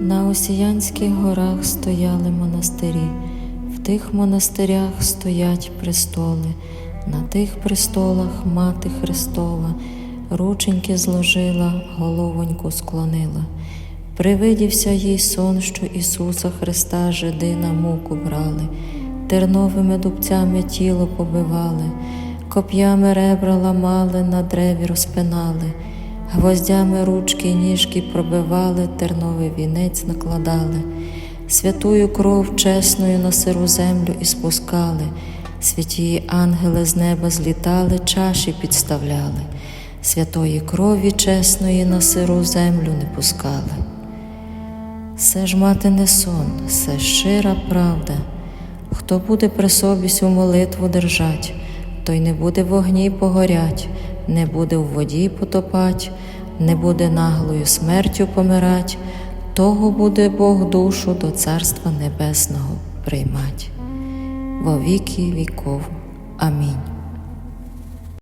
На Осіянських горах стояли монастирі, в тих монастирях стоять престоли, на тих престолах мати Христова, рученьки зложила, головоньку склонила. Привидівся їй сон, що Ісуса Христа жиди на муку брали, терновими дубцями тіло побивали, коп'ями ребра ламали, на древі розпинали. Гвоздями ручки ніжки пробивали, терновий вінець накладали, святую кров чесною на сиру землю і спускали, святі ангели з неба злітали, чаші підставляли, святої крові чесної на сиру землю не пускали. Все ж мати не сон, все щира правда. Хто буде при собі сю молитву держать, той не буде вогні погорять, не буде в воді потопать, не буде наглою смертю помирать, того буде Бог душу до Царства Небесного приймать. Во віки віков. Амінь.